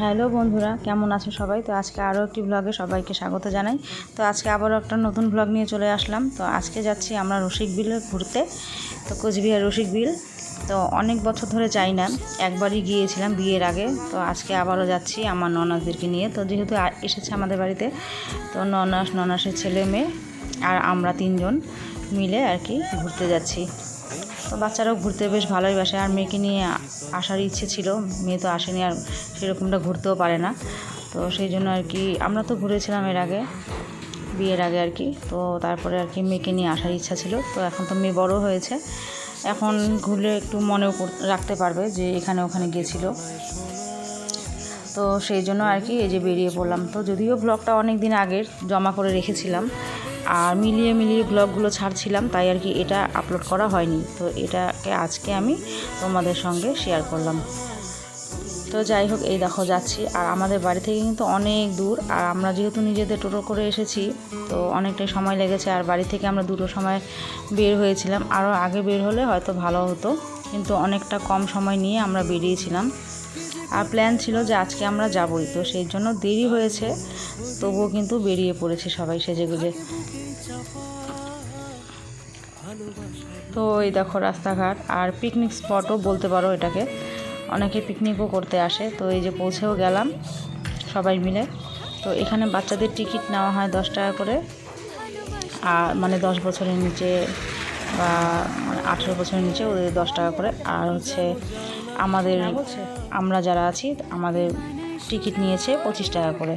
Hello বন্ধুরা, কেমন আছো সবাই? তো আজকে আরও একটি ব্লগে সবাইকে স্বাগত জানাই। তো আজকে আবারও একটা নতুন ব্লগ নিয়ে চলে আসলাম। তো আজকে যাচ্ছি আমরা রসিক বিলে ঘুরতে, তো কোচবিহার রসিক বিল। তো অনেক বছর ধরে যাই না, একবারই গিয়েছিলাম বিয়ের আগে। তো আজকে আবারও যাচ্ছি আমার ননাসদেরকে নিয়ে। তো যেহেতু এসেছে আমাদের বাড়িতে, তো ননাস, ননাসের ছেলে মেয়ে আর আমরা তিনজন মিলে আর কি ঘুরতে যাচ্ছি। বাচ্চারাও ঘুরতে বেশ ভালোই বাসে। আর মেয়েকে নিয়ে আসার ইচ্ছে ছিল, মেয়ে তো আসেনি আর সেরকমটা ঘুরতেও পারে না। তো সেই জন্য আর কি, আমরা তো ঘুরেছিলাম এর আগে, বিয়ের আগে আর কি। তো তারপরে আর কি মেয়েকে নিয়ে আসার ইচ্ছা ছিল। তো এখন তো মেয়ে বড় হয়েছে। এখন ঘুরলে একটু মনেও রাখতে পারবে যে এখানে ওখানে গেছিল। তো সেই জন্য আর কি এই যে বেরিয়ে পড়লাম। তো যদিও ব্লগটা অনেক দিন আগের, জমা করে রেখেছিলাম। আর মিলিয়ে মিলিয়ে ব্লগগুলো ছাড়ছিলাম, তাই আর কি এটা আপলোড করা হয়নি। তো এটাকে আজকে আমি তোমাদের সঙ্গে শেয়ার করলাম। তো যাই হোক, এই দেখো যাচ্ছি। আর আমাদের বাড়ি থেকে কিন্তু অনেক দূর, আর আমরা যেহেতু নিজেদের টোটো করে এসেছি, তো অনেকটাই সময় লেগেছে। আর বাড়ি থেকে আমরা দুটো সময় বের হয়েছিলাম। আরও আগে বের হলে হয়তো ভালো হতো, কিন্তু অনেকটা কম সময় নিয়ে আমরা বেরিয়েছিলাম। আর প্ল্যান ছিল যে আজকে আমরা যাবই, তো সেই জন্য দেরি হয়েছে। তবুও কিন্তু বেরিয়ে পড়েছে সবাই সেজে গুজে। তো এই দেখো রাস্তাঘাট, আর পিকনিক স্পটও বলতে পারো এটাকে। অনেকে পিকনিকও করতে আসে, তো এই যে পৌঁছেও গেলাম সবাই মিলে। তো এখানে বাচ্চাদের টিকিট নেওয়া হয় দশ টাকা করে। আর মানে দশ বছরের নিচে বা মানে আঠেরো বছরের নিচে ওদের দশ টাকা করে। আর হচ্ছে আমাদের আমরা যারা আছি আমাদের টিকিট নিয়েছে পঁচিশ টাকা করে।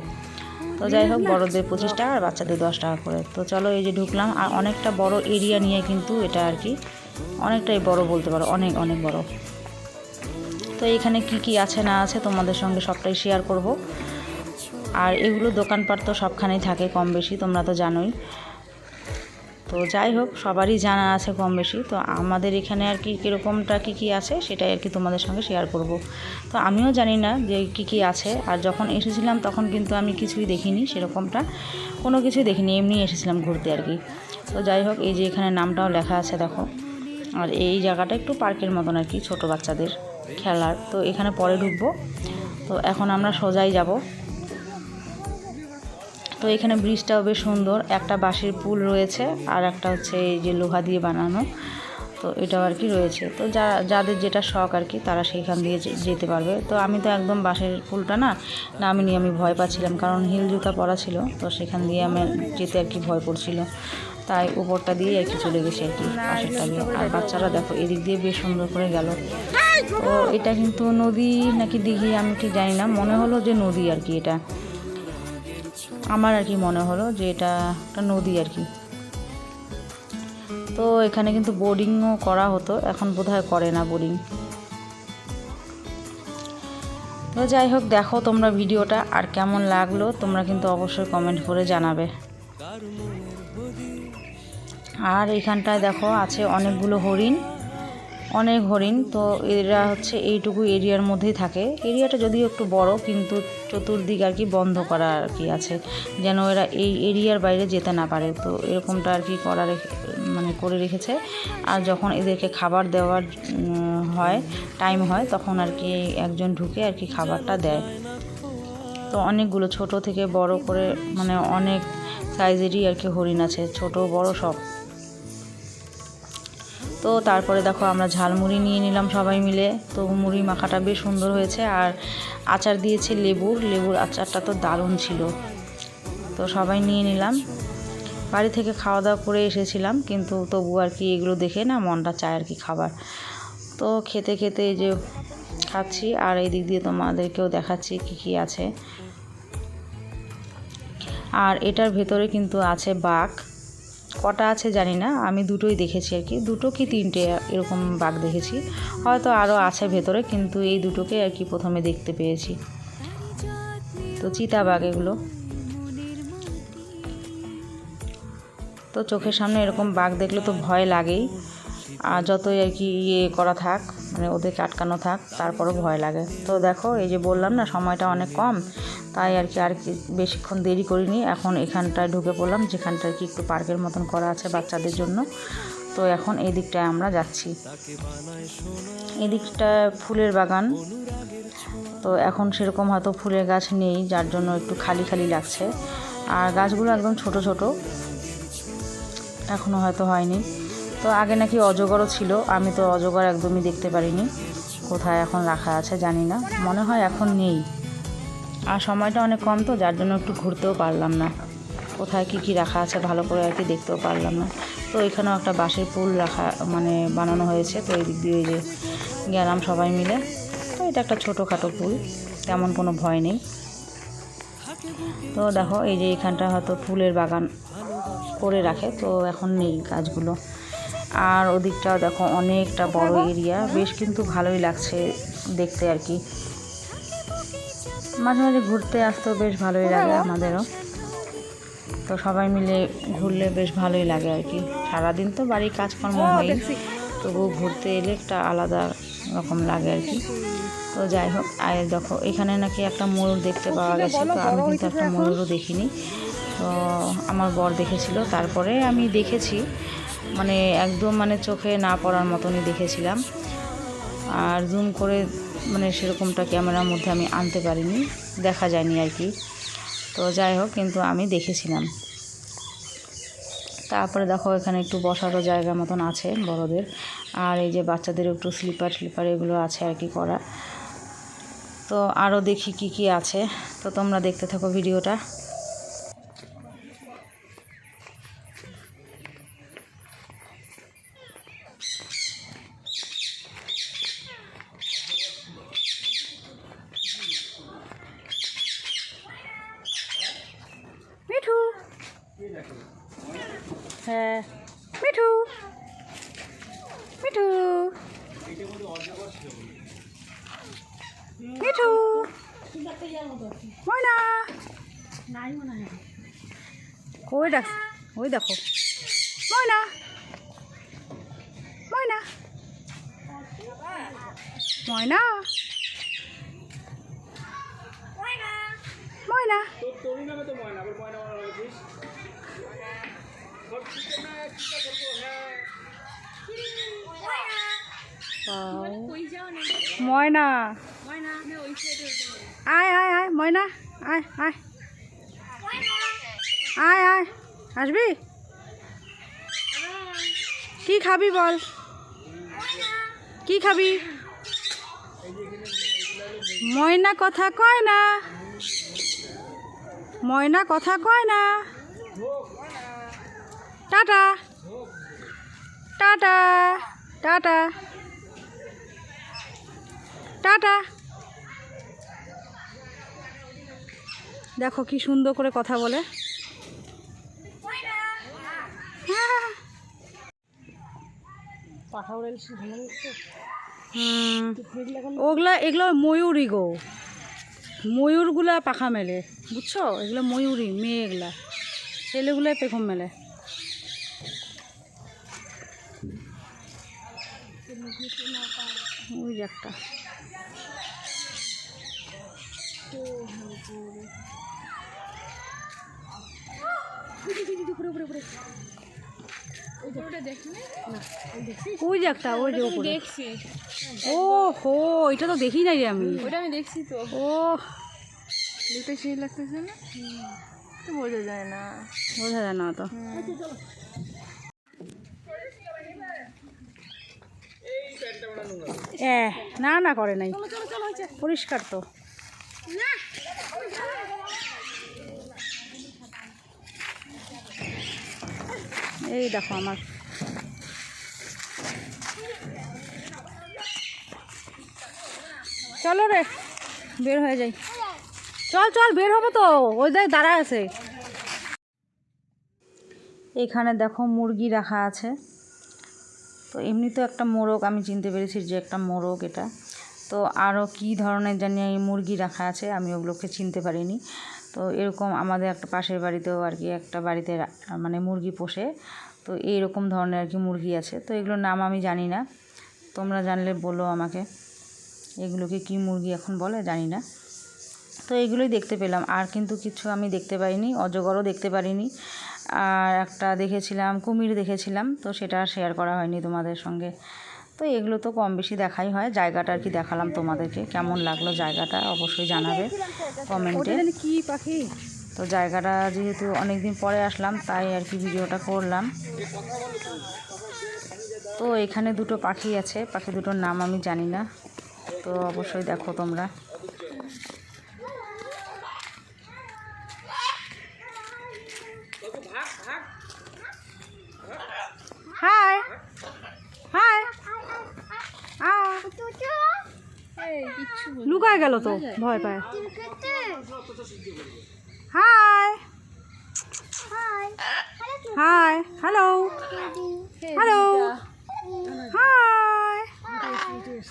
তো যাই হোক বড়দের পঁচিশ টাকা আর বাচ্চাদের দশ টাকা করে। তো চলো এই যে ঢুকলাম আর অনেকটা বড় এরিয়া নিয়ে কিন্তু এটা আর কি অনেকটাই বড় বলতে পারো অনেক অনেক বড়। তো এখানে কি কি আছে না আছে তোমাদের সঙ্গে সবটাই শেয়ার করব। আর এগুলো দোকানপাট তো সবখানেই থাকে কম বেশি তোমরা তো জানোই। তো যাই হোক, সবারই জানা আছে কম বেশি তো আমাদের এখানে আর কি কীরকমটা, কী কী আছে সেটাই আর কি তোমাদের সঙ্গে শেয়ার করব। তো আমিও জানি না যে কী কী আছে। আর যখন এসেছিলাম তখন কিন্তু আমি কিছুই দেখিনি সেরকমটা। কোনো কিছুই দেখিনি, এমনি এসেছিলাম ঘুরতে আর কি। তো যাই হোক, এই যে এখানে নামটাও লেখা আছে দেখো। আর এই জায়গাটা একটু পার্কের মতন আর কি, ছোটো বাচ্চাদের খেলার। তো এখানে পরে ঢুকবো। তো এখন আমরা সোজাই যাব। তো এখানে ব্রিজটাও বেশ সুন্দর। একটা বাঁশের পুল রয়েছে আর একটা হচ্ছে এই যে লোহা দিয়ে বানানো। তো এটাও আর কি রয়েছে। তো যা, যাদের যেটা শখ আর কি, তারা সেইখান দিয়ে যেতে পারবে। তো আমি তো একদম বাঁশের পুলটা না নামিনি আমি ভয় পাচ্ছিলাম। কারণ হিল জুতা পরা ছিল, তো সেখান দিয়ে আমি যেতে আর কি ভয় করছিল। তাই উপরটা দিয়ে আর কি চলে গেছে আর কি পাশেরটা দিয়ে। আর বাচ্চারা দেখো, এদিক দিয়ে বেশ সুন্দর করে গেল। তো এটা কিন্তু নদী নাকি দিঘি আমি ঠিক জানি না। মনে হলো যে নদী আর কি এটা। আমার আর কি মনে হলো যে এটা একটা নদী আর কি। তো এখানে কিন্তু বোর্ডিংও করা হতো, এখন বোধহয় করে না বোর্ডিং তো যাই হোক, দেখো তোমরা ভিডিওটা আর কেমন লাগল, তোমরা কিন্তু অবশ্যই কমেন্ট করে জানাবে। আর এখানটায় দেখো আছে অনেকগুলো হরিণ। অনেক হরিণ, তো এরা হচ্ছে এইটুকু এরিয়ার মধ্যেই থাকে। এরিয়াটা যদিও একটু বড়, কিন্তু চতুর্দিক আর কি বন্ধ করা আর কি আছে, যেন এরা এই এরিয়ার বাইরে যেতে না পারে। তো এরকমটা আর কি করা মানে করে রেখেছে। আর যখন এদেরকে খাবার দেওয়ার হয় টাইম হয়, তখন আর কি একজন ঢুকে আর কি খাবারটা দেয়। তো অনেকগুলো, ছোট থেকে বড় করে মানে অনেক সাইজেরই আর কি হরিণ আছে, ছোট, বড় সব। তো তারপরে দেখো আমরা ঝালমুড়ি নিয়ে নিলাম সবাই মিলে। তো মুড়ি মাখাটা বেশ সুন্দর হয়েছে আর আচার দিয়েছে লেবুর। লেবুর আচারটা তো দারুণ ছিল। তো সবাই নিয়ে নিলাম। বাড়ি থেকে খাওয়া দাওয়া করে এসেছিলাম, কিন্তু তবু আর কি এগুলো দেখে না মনটা চায় আর কি খাবার। তো খেতে খেতে এই যে খাচ্ছি আর এই দিক দিয়ে তোমাদেরকেও দেখাচ্ছি কী কী আছে। আর এটার ভেতরে কিন্তু আছে বাঘ। কটা আছে জানি না, আমি দুটোই দেখেছি আর কি। দুটো কি তিনটে এরকম বাঘ দেখেছি। হয়তো আরও আছে ভেতরে, কিন্তু এই দুটোকে আর কি প্রথমে দেখতে পেয়েছি। তো চিতা বাঘ এগুলো। তো চোখের সামনে এরকম বাঘ দেখলে তো ভয় লাগেই। যতই আর কি ইয়ে করা থাক মানে ওদেরকে আটকানো থাক, তারপরও ভয় লাগে। তো দেখো, এই যে বললাম না, সময়টা অনেক কম, তাই আর কি আর কি বেশিক্ষণ দেরি করিনি, এখন এখানটায় ঢুকে পড়লাম, যেখানটায় কি একটু পার্কের মতন করা আছে বাচ্চাদের জন্য। তো এখন এই দিকটায় আমরা যাচ্ছি। এদিকটা ফুলের বাগান। তো এখন সেরকম হয়তো ফুলের গাছ নেই, যার জন্য একটু খালি খালি লাগছে। আর গাছগুলো একদম ছোট ছোট এখনও হয়তো হয়নি। তো আগে নাকি অজগরও ছিল, আমি তো অজগর একদমই দেখতে পারিনি। কোথায় এখন রাখা আছে জানি না, মনে হয় এখন নেই। আর সময়টা অনেক কম তো, যার জন্য একটু ঘুরতেও পারলাম না। কোথায় কি কি রাখা আছে ভালো করে আর কি দেখতেও পারলাম না। তো এখানেও একটা বাঁশের পুল রাখা মানে বানানো হয়েছে, তো এই দিক দিয়ে যে গেলাম সবাই মিলে। তো এটা একটা ছোটোখাটো পুল, তেমন কোনো ভয় নেই। তো দেখো, এই যে এখানটা হয়তো ফুলের বাগান করে রাখে, তো এখন নেই গাছগুলো আর ওদিকটাও দেখো অনেকটা বড় এরিয়া। বেশ কিন্তু ভালোই লাগছে দেখতে আর কি। মাঝে মাঝে ঘুরতে আসতেও বেশ ভালোই লাগে আমাদেরও। তো সবাই মিলে ঘুরলে বেশ ভালোই লাগে আর কি। সারাদিন তো বাড়ির কাজকর্ম হয় তবুও ঘুরতে এলে একটা আলাদা রকম লাগে আর কি। তো যাই হোক আর দেখো এখানে নাকি একটা ময়ূর দেখতে পাওয়া গেছে। তো আমি কিন্তু একটা ময়ূরও দেখিনি। তো আমার বর দেখেছিল তারপরে আমি দেখেছি। মানে একদম মানে চোখে না পড়ার মতনই দেখেছিলাম। আর জুম করে মানে সেরকমটা ক্যামেরার মধ্যে আমি আনতে পারিনি, দেখা যায়নি আর কি। তো যাই হোক, কিন্তু আমি দেখেছিলাম। তারপরে দেখো, এখানে একটু বসারও জায়গা মতন আছে বড়দের। আর এই যে বাচ্চাদের একটু স্লিপার স্লিপার এগুলো আছে আর কি করা তো আরও দেখি কি কি আছে। তো তোমরা দেখতে থাকো ভিডিওটা মিঠু হ্যাঁ। মিঠু। মিঠু। মিঠু। ময়না। ওই দেখ ওই দেখো। ময়না। ময়না। ময়না। ময়না। ময়না আয় আয় আয়, ময়না। আয় আয়। আয় আয়। আসবি? কি খাবি বল? কি খাবি? ময়না কথা কয় না। ময়না কথা কয় না। টাটা। Tata tata. টাটা। দেখো কি সুন্দর করে কথা বলে। ওগুলা এগুলো ময়ূরই গো। ময়ূরগুলা পাখা মেলে বুঝছ? এগুলো ময়ূরই মেয়ে এগুলা। ছেলেগুলো পেখম মেলে ওই যে একটা। ওই যে একটা ওই যে দেখছি ও হো এটা তো দেখি নাই রে আমি। ওটা আমি দেখছি তো। ও সেই লাগতেছে না? তো বোঝা যায় না। বোঝা যায় না তো। না না, করে নাই। পরিষ্কার তো। এই দেখো আমার। চলো রে, বের হয়ে যাই। চল চল, বের হব তো। ওই দেখ দাঁড়া আছে। এখানে দেখো মুরগি রাখা আছে। তো এমনি তো একটা মোরগ, আমি চিনতে পেরেছি যে একটা মোরগ এটা। তো আরও কী ধরনের জানি এই মুরগি রাখা আছে, আমি ওগুলোকে চিনতে পারিনি। তো এরকম আমাদের একটা পাশের বাড়িতেও আর কি একটা বাড়িতে মানে মুরগি পোষে। তো এইরকম ধরনের আর কি মুরগি আছে। তো এগুলোর নাম আমি জানি না। তোমরা জানলে বলো আমাকে। এগুলোকে কি মুরগি এখন বলে? জানি না। তো এইগুলোই দেখতে পেলাম। আর কিন্তু কিছু আমি দেখতে পাইনি, অজগরও দেখতে পারিনি। আর একটা দেখেছিলাম কুমির দেখেছিলাম তো সেটা শেয়ার করা হয়নি তোমাদের সঙ্গে। তো এগুলো তো কম বেশি দেখাই হয় জায়গাটা আর কি দেখালাম তোমাদেরকে কেমন লাগল জায়গাটা অবশ্যই জানাবে কমেন্টে। কি পাখি? তো জায়গাটা যেহেতু অনেক দিন পরে আসলাম তাই আর কি ভিডিওটা করলাম। তো এখানে দুটো পাখি আছে পাখি দুটোর নাম আমি জানি না। তো অবশ্যই দেখো তোমরা হাই হাই এই কিচ্ছু বল লুকায় গেল তো, ভয় পায়। Hi. Hi, hello. Hello. Hi.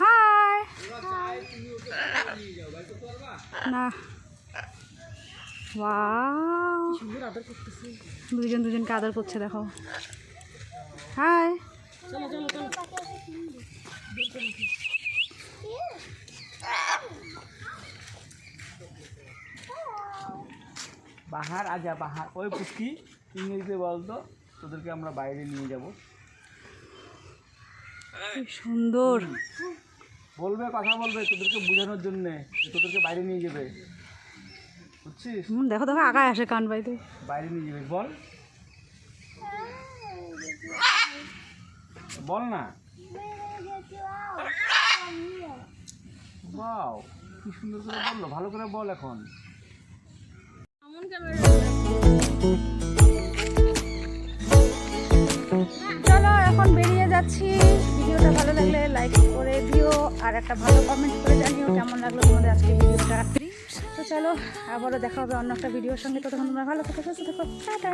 Hi. না। দুজন দুজনকে আদর করছে, দেখো। হাই। বাহার আজা বাহার। ওই পুচকি ইংরেজিতে বলতো তোদেরকে আমরা বাইরে নিয়ে যাব। সুন্দর। বলবে কথা বলবে তোদেরকে বোঝানোর জন্যে তোদেরকে বাইরে নিয়ে যাবে। বুঝছিস? দেখো দেখো আগায় আসে কান বাইতে। বাইরে নিয়ে যাবে। বল। বল না। বাও কি সুন্দর করে বলল। ভালো করে বল এখন। চলো, এখন বেরিয়ে যাচ্ছি। ভিডিওটা ভালো লাগলে লাইক করে দিও, আর একটা ভালো কমেন্ট করে জানিও কেমন লাগল তোমাদের আজকে ভিডিওটা। তো চলো, আবারও দেখা হবে অন্য একটা ভিডিওর সঙ্গে। তখন তোমরা ভালো থাকো, সুস্থ থাকো। টাটা।